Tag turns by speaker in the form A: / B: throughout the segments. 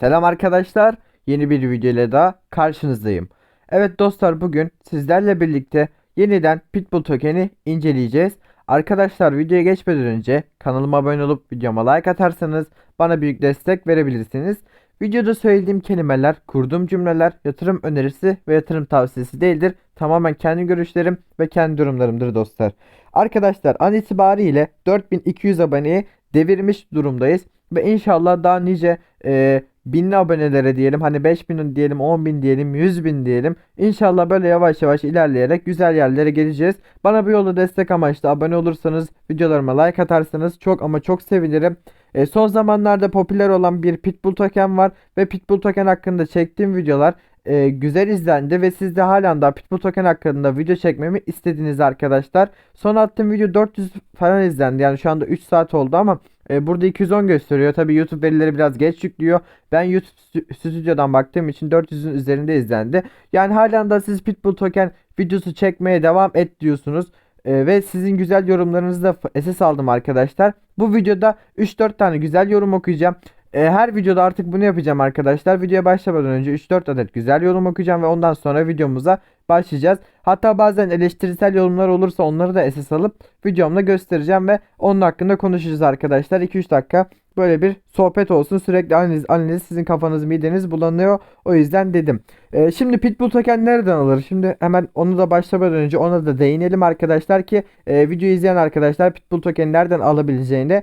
A: Selam arkadaşlar. Yeni bir video ile daha karşınızdayım. Evet dostlar bugün sizlerle birlikte yeniden Pitbull token'i inceleyeceğiz. Arkadaşlar videoya geçmeden önce kanalıma abone olup videoma like atarsanız bana büyük destek verebilirsiniz. Videoda söylediğim kelimeler, kurduğum cümleler yatırım önerisi ve yatırım tavsiyesi değildir. Tamamen kendi görüşlerim ve kendi durumlarımdır dostlar. Arkadaşlar an itibariyle 4200 aboneyi devirmiş durumdayız. Ve inşallah daha nice e, binli abonelere diyelim hani 5000 diyelim 10.000 diyelim 100.000 diyelim. İnşallah böyle yavaş yavaş ilerleyerek güzel yerlere geleceğiz. Bana bu yolda destek amaçlı abone olursanız videolarıma like atarsanız çok ama çok sevinirim. E, son zamanlarda popüler olan bir Pitbull token var ve Pitbull token hakkında çektiğim videolar e, güzel izlendi ve siz de halen daha Pitbull token hakkında video çekmemi istediniz arkadaşlar. Son attığım video 400 falan izlendi yani şu anda 3 saat oldu ama e, burada 210 gösteriyor. Tabi YouTube verileri biraz geç yüklüyor. Ben YouTube stü- stüdyodan baktığım için 400'ün üzerinde izlendi. Yani halen daha siz Pitbull token videosu çekmeye devam et diyorsunuz. E, ve sizin güzel yorumlarınızı da esas aldım arkadaşlar. Bu videoda 3-4 tane güzel yorum okuyacağım. E, her videoda artık bunu yapacağım arkadaşlar. Videoya başlamadan önce 3-4 adet güzel yorum okuyacağım ve ondan sonra videomuza başlayacağız. Hatta bazen eleştirisel yorumlar olursa onları da esas alıp videomda göstereceğim ve onun hakkında konuşacağız arkadaşlar. 2-3 dakika böyle bir sohbet olsun. Sürekli analiz, analiz sizin kafanız mideniz bulanıyor. O yüzden dedim. E, şimdi Pitbull token nereden alır? Şimdi hemen onu da başlamadan önce ona da değinelim arkadaşlar ki e, video izleyen arkadaşlar Pitbull token nereden alabileceğini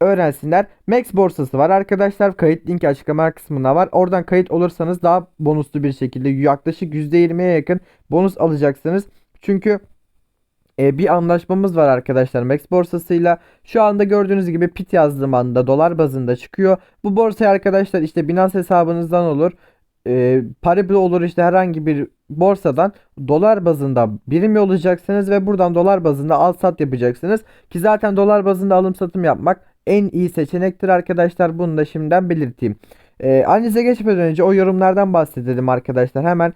A: öğrensinler. Max borsası var arkadaşlar. Kayıt linki açıklama kısmında var. Oradan kayıt olursanız daha bonuslu bir şekilde yaklaşık %20'ye yakın bonus alacaksınız. Çünkü e, bir anlaşmamız var arkadaşlar Max borsasıyla. Şu anda gördüğünüz gibi pit yazdığım anda dolar bazında çıkıyor. Bu borsaya arkadaşlar işte Binance hesabınızdan olur. E, Paribu olur işte herhangi bir borsadan dolar bazında birim yollayacaksınız ve buradan dolar bazında al sat yapacaksınız. Ki zaten dolar bazında alım satım yapmak en iyi seçenektir arkadaşlar. Bunu da şimdiden belirteyim. E, analize geçmeden önce o yorumlardan bahsedelim arkadaşlar. Hemen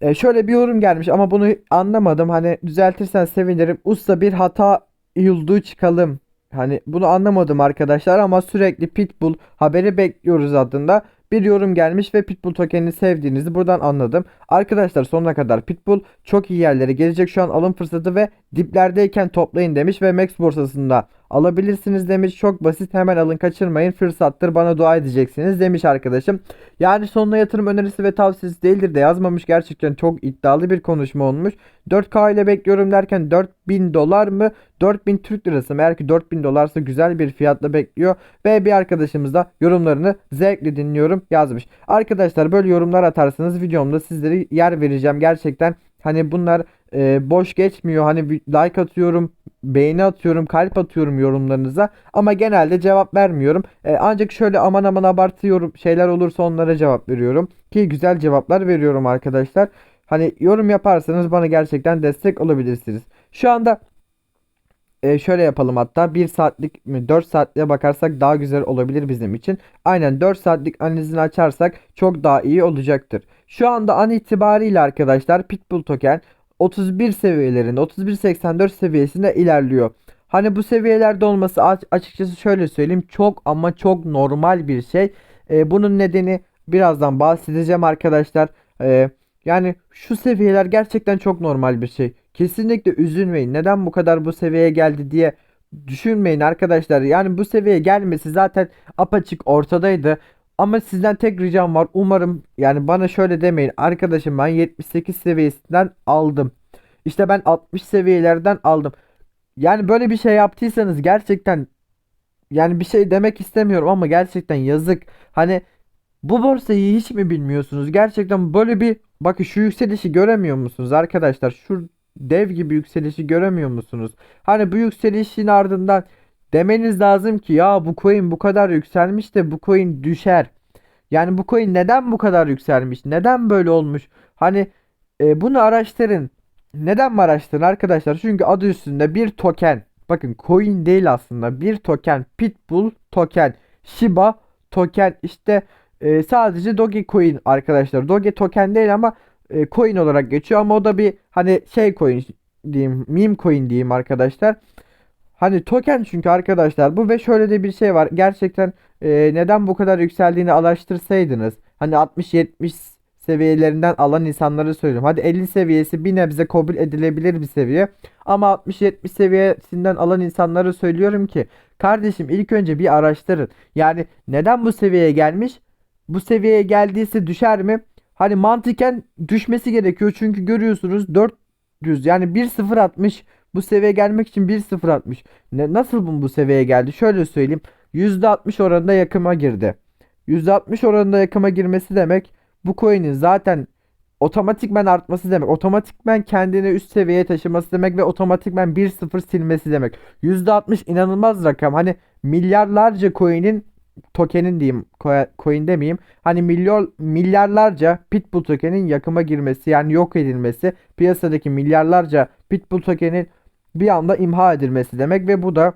A: e, şöyle bir yorum gelmiş ama bunu anlamadım. Hani düzeltirsen sevinirim. Usta bir hata yulduğu çıkalım. Hani bunu anlamadım arkadaşlar ama sürekli Pitbull haberi bekliyoruz adında bir yorum gelmiş ve Pitbull tokenini sevdiğinizi buradan anladım. Arkadaşlar sonuna kadar Pitbull çok iyi yerlere gelecek şu an alım fırsatı ve diplerdeyken toplayın demiş ve Max borsasında alabilirsiniz demiş. Çok basit hemen alın kaçırmayın fırsattır bana dua edeceksiniz demiş arkadaşım. Yani sonuna yatırım önerisi ve tavsiyesi değildir de yazmamış gerçekten çok iddialı bir konuşma olmuş. 4K ile bekliyorum derken 4000 dolar mı 4000 Türk lirası mı eğer ki 4000 dolarsa güzel bir fiyatla bekliyor ve bir arkadaşımız da yorumlarını zevkle dinliyorum yazmış. Arkadaşlar böyle yorumlar atarsanız videomda sizlere yer vereceğim gerçekten hani bunlar e, boş geçmiyor. Hani like atıyorum beğeni atıyorum kalp atıyorum yorumlarınıza. Ama genelde cevap vermiyorum. E, ancak şöyle aman aman abartıyorum şeyler olursa onlara cevap veriyorum. Ki güzel cevaplar veriyorum arkadaşlar. Hani yorum yaparsanız bana gerçekten destek olabilirsiniz. Şu anda e, şöyle yapalım hatta. 1 saatlik mi 4 saatliğe bakarsak daha güzel olabilir bizim için. Aynen 4 saatlik analizini açarsak çok daha iyi olacaktır. Şu anda an itibariyle arkadaşlar Pitbull token 31 seviyelerinde 31.84 seviyesinde ilerliyor. Hani bu seviyelerde olması aç- açıkçası şöyle söyleyeyim çok ama çok normal bir şey. E, bunun nedeni birazdan bahsedeceğim arkadaşlar. E, yani şu seviyeler gerçekten çok normal bir şey. Kesinlikle üzülmeyin. Neden bu kadar bu seviyeye geldi diye düşünmeyin arkadaşlar. Yani bu seviyeye gelmesi zaten apaçık ortadaydı. Ama sizden tek ricam var. Umarım yani bana şöyle demeyin. Arkadaşım ben 78 seviyesinden aldım. İşte ben 60 seviyelerden aldım. Yani böyle bir şey yaptıysanız gerçekten yani bir şey demek istemiyorum ama gerçekten yazık. Hani bu borsayı hiç mi bilmiyorsunuz? Gerçekten böyle bir bakın şu yükselişi göremiyor musunuz arkadaşlar? Şu dev gibi yükselişi göremiyor musunuz? Hani bu yükselişin ardından demeniz lazım ki ya bu coin bu kadar yükselmiş de bu coin düşer. Yani bu coin neden bu kadar yükselmiş? Neden böyle olmuş? Hani e, bunu araştırın. Neden mi araştırın arkadaşlar? Çünkü adı üstünde bir token. Bakın coin değil aslında. Bir token. Pitbull token. Shiba token. İşte e, sadece Dogecoin arkadaşlar. Doge token değil ama e, coin olarak geçiyor ama o da bir hani şey coin diyeyim, meme coin diyeyim arkadaşlar. Hani token çünkü arkadaşlar bu ve şöyle de bir şey var. Gerçekten e, neden bu kadar yükseldiğini araştırsaydınız. Hani 60-70 seviyelerinden alan insanları söylüyorum. Hadi 50 seviyesi bir nebze kabul edilebilir bir seviye. Ama 60-70 seviyesinden alan insanları söylüyorum ki kardeşim ilk önce bir araştırın. Yani neden bu seviyeye gelmiş? Bu seviyeye geldiyse düşer mi? Hani mantıken düşmesi gerekiyor. Çünkü görüyorsunuz 400 yani 1-0 atmış. Bu seviyeye gelmek için 1-0 atmış. Ne, nasıl bu, bu seviyeye geldi? Şöyle söyleyeyim. %60 oranında yakıma girdi. %60 oranında yakıma girmesi demek bu coin'in zaten otomatikmen artması demek. Otomatikmen kendini üst seviyeye taşıması demek ve otomatikmen 1-0 silmesi demek. %60 inanılmaz rakam. Hani milyarlarca coin'in tokenin diyeyim co- coin demeyeyim. Hani milyon milyarlarca Pitbull tokenin yakıma girmesi yani yok edilmesi piyasadaki milyarlarca Pitbull tokenin bir anda imha edilmesi demek ve bu da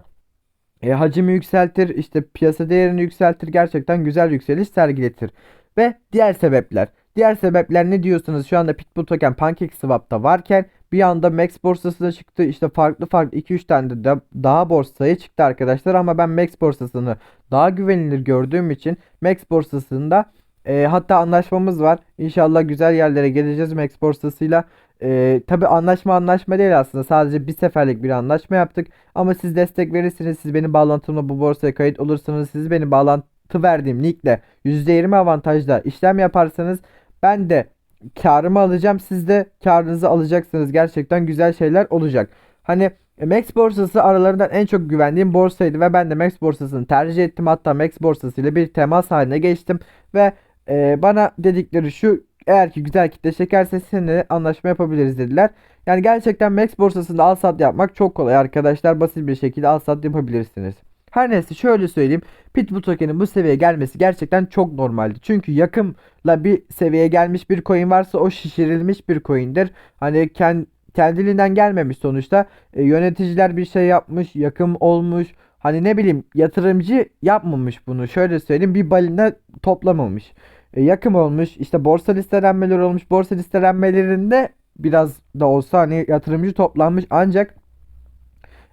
A: e, hacmi yükseltir, işte piyasa değerini yükseltir, gerçekten güzel yükseliş sergiletir. Ve diğer sebepler. Diğer sebepler ne diyorsunuz? Şu anda Pitbull token PancakeSwap'ta varken bir anda Max borsasına çıktı. İşte farklı farklı 2-3 tane de da- daha borsaya çıktı arkadaşlar ama ben Max borsasını daha güvenilir gördüğüm için Max borsasında e, hatta anlaşmamız var. İnşallah güzel yerlere geleceğiz Max borsasıyla. E, tabi anlaşma anlaşma değil aslında. Sadece bir seferlik bir anlaşma yaptık. Ama siz destek verirsiniz. Siz benim bağlantımla bu borsaya kayıt olursanız siz benim bağlantı verdiğim linkle %20 avantajla işlem yaparsanız ben de karımı alacağım. Siz de karınızı alacaksınız. Gerçekten güzel şeyler olacak. Hani e, Max borsası aralarından en çok güvendiğim borsaydı ve ben de Max borsasını tercih ettim. Hatta Max borsası ile bir temas haline geçtim ve e, bana dedikleri şu eğer ki güzel kitle çekerse seninle anlaşma yapabiliriz dediler. Yani gerçekten Max borsasında al sat yapmak çok kolay arkadaşlar. Basit bir şekilde al sat yapabilirsiniz. Her neyse şöyle söyleyeyim. Pitbull token'in bu seviyeye gelmesi gerçekten çok normaldi. Çünkü yakımla bir seviyeye gelmiş bir coin varsa o şişirilmiş bir coin'dir. Hani kend, kendiliğinden gelmemiş sonuçta. E, yöneticiler bir şey yapmış, yakım olmuş. Hani ne bileyim yatırımcı yapmamış bunu. Şöyle söyleyeyim bir balina toplamamış. E, yakım olmuş. işte borsa listelenmeleri olmuş. Borsa listelenmelerinde biraz da olsa hani yatırımcı toplanmış ancak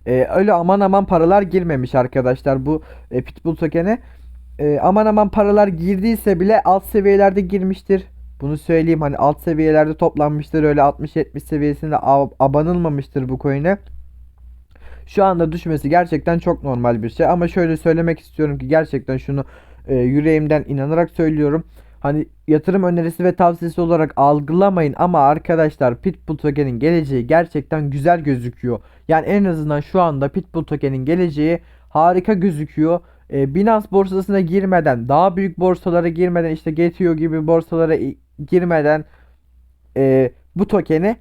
A: e, öyle aman aman paralar girmemiş arkadaşlar bu e, Pitbull token'e. E, aman aman paralar girdiyse bile alt seviyelerde girmiştir. Bunu söyleyeyim hani alt seviyelerde toplanmıştır. Öyle 60-70 seviyesinde ab- abanılmamıştır bu coin'e. Şu anda düşmesi gerçekten çok normal bir şey. Ama şöyle söylemek istiyorum ki gerçekten şunu e, yüreğimden inanarak söylüyorum. Hani yatırım önerisi ve tavsiyesi olarak algılamayın ama arkadaşlar Pitbull token'in geleceği gerçekten güzel gözüküyor. Yani en azından şu anda Pitbull token'in geleceği harika gözüküyor. E, Binance borsasına girmeden, daha büyük borsalara girmeden, işte GTO gibi borsalara girmeden e, bu token'i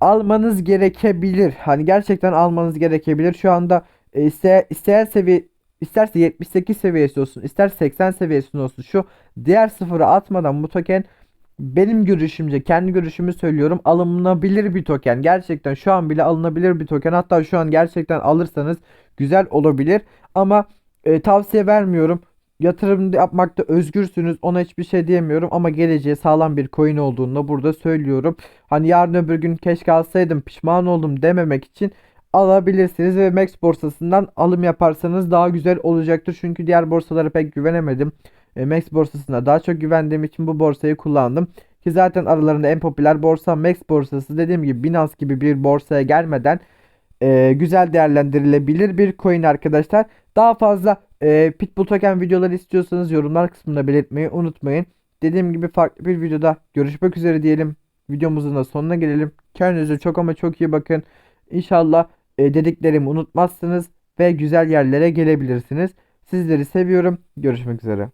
A: almanız gerekebilir. Hani gerçekten almanız gerekebilir. Şu anda e, iste, isteyen seviye isterse 78 seviyesi olsun, ister 80 seviyesinde olsun. Şu diğer sıfırı atmadan bu token benim görüşümce, kendi görüşümü söylüyorum. Alınabilir bir token. Gerçekten şu an bile alınabilir bir token. Hatta şu an gerçekten alırsanız güzel olabilir. Ama e, tavsiye vermiyorum. Yatırım yapmakta özgürsünüz. Ona hiçbir şey diyemiyorum ama geleceğe sağlam bir coin olduğunu da burada söylüyorum. Hani yarın öbür gün keşke alsaydım pişman oldum dememek için alabilirsiniz ve Max borsasından alım yaparsanız daha güzel olacaktır. Çünkü diğer borsalara pek güvenemedim. E, Max borsasına daha çok güvendiğim için bu borsayı kullandım. Ki zaten aralarında en popüler borsa Max borsası. Dediğim gibi Binance gibi bir borsaya gelmeden e, güzel değerlendirilebilir bir coin arkadaşlar. Daha fazla e, Pitbull token videoları istiyorsanız yorumlar kısmında belirtmeyi unutmayın. Dediğim gibi farklı bir videoda görüşmek üzere diyelim. Videomuzun da sonuna gelelim. Kendinize çok ama çok iyi bakın. İnşallah e, dediklerimi unutmazsınız ve güzel yerlere gelebilirsiniz. Sizleri seviyorum. Görüşmek üzere.